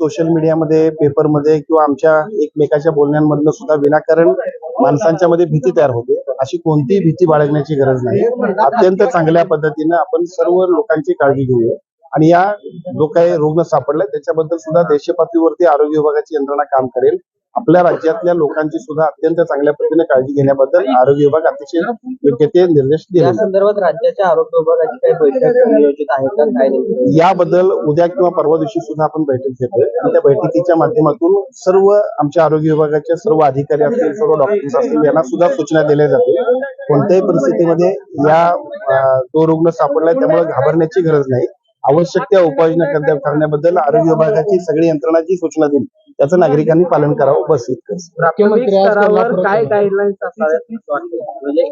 Social मीडियामध्ये पेपरमध्ये किंवा आमच्या एकमेकाच्या बोलण्यांमधनं सुद्धा विनाकारण माणसांच्या मध्ये भीती तयार होते. अशी कोणतीही भीती बाळगण्याची गरज नाही. अत्यंत चांगल्या पद्धतीनं आपण सर्व लोकांची काळजी घेऊया. आणि या जो काही रुग्ण सापडलाय त्याच्याबद्दल सुद्धा देशपातळीवरती आरोग्य विभागाची यंत्रणा काम करेल. आपल्या राज्यातल्या लोकांची सुद्धा अत्यंत चांगल्या पद्धतीने काळजी घेण्याबद्दल आरोग्य विभाग अतिशय योग्य ते निर्देश या दिले संदर्भात राज्याच्या आरोग्य विभागाची काही बैठक नियोजित आहे का? काय याबद्दल उद्या किंवा परवा दिवशी सुद्धा आपण बैठक घेतोय. आणि त्या बैठकीच्या माध्यमातून सर्व आमच्या आरोग्य विभागाचे सर्व अधिकारी असतील सर्व डॉक्टर्स असतील यांना सुद्धा सूचना दिल्या जातील. कोणत्याही परिस्थितीमध्ये या तो रुग्ण सापडलाय त्यामुळे घाबरण्याची गरज नाही. आवश्यक त्या उपाययोजना करण्या- करण्याबद्दल आरोग्य विभागाची सगळी यंत्रणा जी सूचना देईल त्याचं नागरिकांनी पालन करावं बस इतकंच. प्राथमिक स्तरावर काय गाईडलाईन्स असाव्यात असं वाटतं? म्हणजे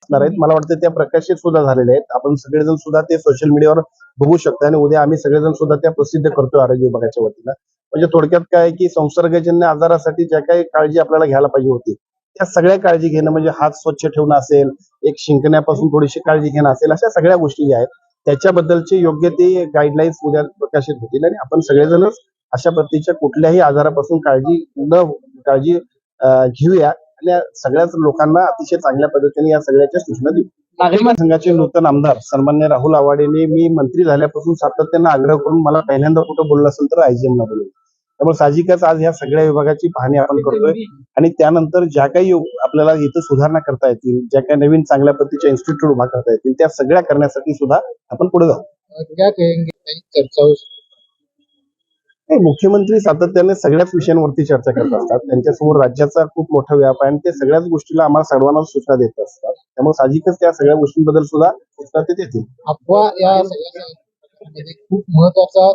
असणार आहेत. मला वाटतं त्या प्रकाशित सुद्धा झालेल्या आहेत. आपण सगळेजण सुद्धा ते सोशल मीडियावर बघू शकता आणि उद्या आम्ही सगळेजण सुद्धा त्या प्रसिद्ध करतो आरोग्य विभागाच्या वतीनं. म्हणजे थोडक्यात काय आहे की संसर्गजन्य आजारासाठी ज्या काही काळजी आपल्याला घ्यायला पाहिजे होती त्या सगळ्या काळजी घेणं म्हणजे हात स्वच्छ ठेवणं असेल एक शिंकण्यापासून थोडीशी काळजी घेणं असेल अशा सगळ्या गोष्टी ज्या आहेत त्याच्याबद्दलचे योग्य ते गाईडलाईन्स उद्या प्रकाशित होतील आणि आपण सगळेजणच अशा पद्धतीच्या कुठल्याही आजारापासून काळजी न काळजी घेऊया. आणि या सगळ्याच लोकांना अतिशय चांगल्या पद्धतीने या सगळ्याच्या सूचना देऊ. नागरिक संघाचे नूतन आमदार सन्मान्य राहुल आवाडेने मी मंत्री झाल्यापासून सातत्यानं आग्रह करून मला पहिल्यांदा कुठं बोललं असेल तर आयजीएमला बोलवलं. त्यामुळे साहजिकच आज ह्या सगळ्या विभागाची पाहणी आपण करतोय. आणि त्यानंतर ज्या काही आपल्याला इथं सुधारणा करता येतील ज्या काही नवीन चांगल्या पद्धतीच्या इन्स्टिट्यूट उभा करता येतील त्या सगळ्या करण्यासाठी सुद्धा आपण पुढे जाऊ क्या कहेंगे कहीं चर्चा हो सकती नाही, मुख्यमंत्री सातत्याने सगळ्याच विषयांवरती चर्चा करत असतात. त्यांच्यासमोर राज्याचा खूप मोठा व्याप आहे आणि ते सगळ्याच गोष्टीला आम्हाला सर्वांना सूचना देत असतात. त्यामुळे साहजिकच त्या सगळ्या गोष्टींबद्दल सुद्धा सूचना ते देतील. अफवा या सगळ्या खूप महत्त्वाचा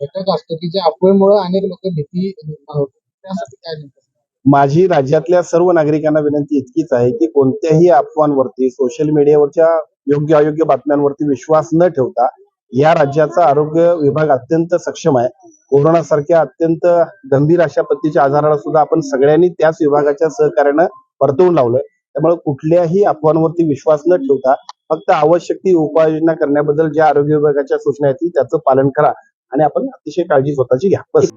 घटक असतो की ज्या अफवेमुळे अनेक लोक भीती निर्माण होते त्यासाठी काय नेमकं? माझी राज्यातल्या सर्व नागरिकांना विनंती इतकीच आहे की कोणत्याही अफवांवरती सोशल मीडियावरच्या योग्य अयोग्य बातम्यांवरती विश्वास न ठेवता या राज्याचा आरोग्य विभाग अत्यंत सक्षम आहे. कोरोना सारख्या अत्यंत गंभीर अशा पद्धतीच्या आजाराला सुद्धा आपण सगळ्यांनी त्याच विभागाच्या सहकार्यानं परतवून लावलंय. त्यामुळे कुठल्याही अफवांवरती विश्वास न ठेवता फक्त आवश्यक ती उपाययोजना करण्याबद्दल ज्या आरोग्य विभागाच्या सूचना येतील त्याचं पालन करा आणि आपण अतिशय काळजी स्वतःची घ्या. बस.